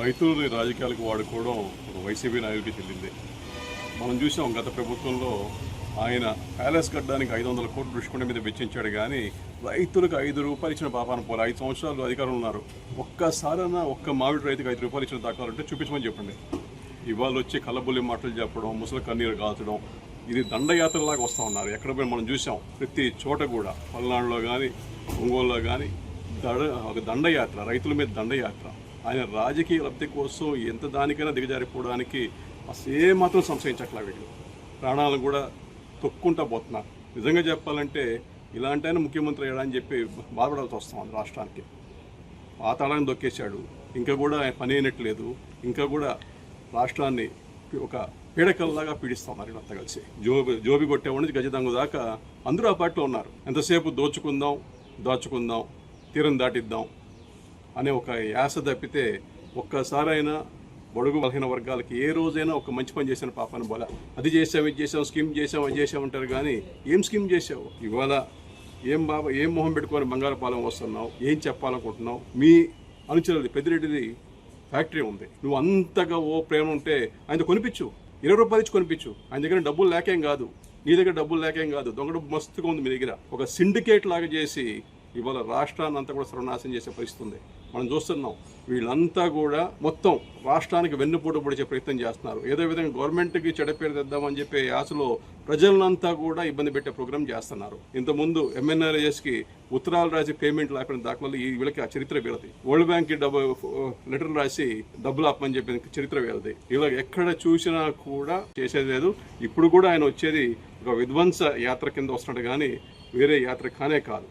రైతులని రాజకీయాలకు వాడుకోవడం ఒక వైసీపీ నాయకుడికి చెల్లింది మనం చూసాం గత ప్రభుత్వంలో ఆయన ప్యాలెస్ కట్టడానికి ఐదు వందల కోట్లు రుషికొండ మీద వెచ్చించాడు కానీ రైతులకు ఐదు రూపాయలు ఇచ్చిన పాపాన పోలే. ఐదు సంవత్సరాలు అధికారులు ఉన్నారు. ఒక్కసారైనా ఒక్క మామిడి రైతుకు ఐదు రూపాయలు ఇచ్చిన దాఖలాలంటే చూపించమని చెప్పండి. ఇవాళ వచ్చి కళ్ళబుల్లి మాటలు చెప్పడం ముసలి కన్నీరు కాల్చడం ఇది దండయాత్రలాగా వస్తూ ఉన్నారు. ఎక్కడ పోయి మనం చూసాం ప్రతి చోట కూడా పల్నాడులో కానీ ఒంగోలులో కానీ దడ ఒక దండయాత్ర రైతుల మీద దండయాత్ర. ఆయన రాజకీయ లబ్ధి కోసం ఎంత దానికైనా దిగజారిపోవడానికి అసలు మాత్రం సంశయించట్లా వీళ్ళు. ప్రాణాలను కూడా తొక్కుంటా పోతున్నారు. నిజంగా చెప్పాలంటే ఇలాంటి ఆయన ముఖ్యమంత్రి అయ్యాడని అని చెప్పి బాధపడాల్సి వస్తాం రాష్ట్రానికి. పాతాళాన్ని దొక్కేశాడు. ఇంకా కూడా ఆయన పని అయినట్లేదు. ఇంకా కూడా రాష్ట్రాన్ని ఒక పీడకల్లాగా పీడిస్తున్నారు వీళ్ళంతా కలిసి. జోబి జోబి కొట్టేవాడి గజదంగు దాకా అందరూ ఆ పార్టీలో ఉన్నారు. ఎంతసేపు దోచుకుందాం దాచుకుందాం తీరం దాటిద్దాం. అనే ఒక యాస తప్పితే ఒక్కసారైనా బడుగు బలహీన వర్గాలకి ఏ రోజైనా ఒక మంచి పని చేసిన పాపను బోల అది చేసాం ఇది చేసాం స్కీమ్ చేసాం అది చేసాం అంటారు కానీ ఏం స్కీమ్ చేసావు ఇవాళ ఏం బాబా ఏం మొహం పెట్టుకొని బంగారపాలెం వస్తున్నావు? ఏం చెప్పాలనుకుంటున్నావు? మీ అనుచరుది పెద్దిరెడ్డిది ఫ్యాక్టరీ ఉంది. నువ్వు అంతగా ఓ ప్రేమ ఉంటే ఆయన కొనిపించు. ఇరవై రూపాయలు ఇచ్చి కొనిపించు. ఆయన దగ్గర డబ్బులు లేకేం కాదు. నీ దగ్గర డబ్బులు లేకేం కాదు. దొంగ డబ్బు మస్తుగా ఉంది మీ దగ్గర. ఒక సిండికేట్ లాగా చేసి ఇవాళ రాష్ట్రాన్ని అంతా కూడా సర్వనాశనం చేసే పరిస్థితి ఉంది. మనం చూస్తున్నాం వీళ్ళంతా కూడా మొత్తం రాష్ట్రానికి వెన్నుపోటు పొడిచే ప్రయత్నం చేస్తున్నారు. ఏదో విధంగా గవర్నమెంట్కి చెడ పేరు తెద్దామని చెప్పే ఆశలో ప్రజలంతా కూడా ఇబ్బంది పెట్టే ప్రోగ్రాం చేస్తున్నారు. ఇంతకుముందు ఎంఎన్ఆర్ఎస్కి ఉత్తరాలు రాసి పేమెంట్ లేకపోయిన దాఖలు ఈ వీళ్ళకి ఆ చరిత్ర వీళ్ళది. వరల్డ్ బ్యాంక్కి డబ్బు లెటర్ రాసి డబ్బులు ఆపమని చెప్పిన చరిత్ర వీళ్ళది. ఇలా ఎక్కడ చూసినా కూడా చేసేది లేదు. ఇప్పుడు కూడా ఆయన వచ్చేది ఒక విధ్వంస యాత్ర కింద వస్తున్నాడు కానీ వేరే యాత్ర కానే కాదు.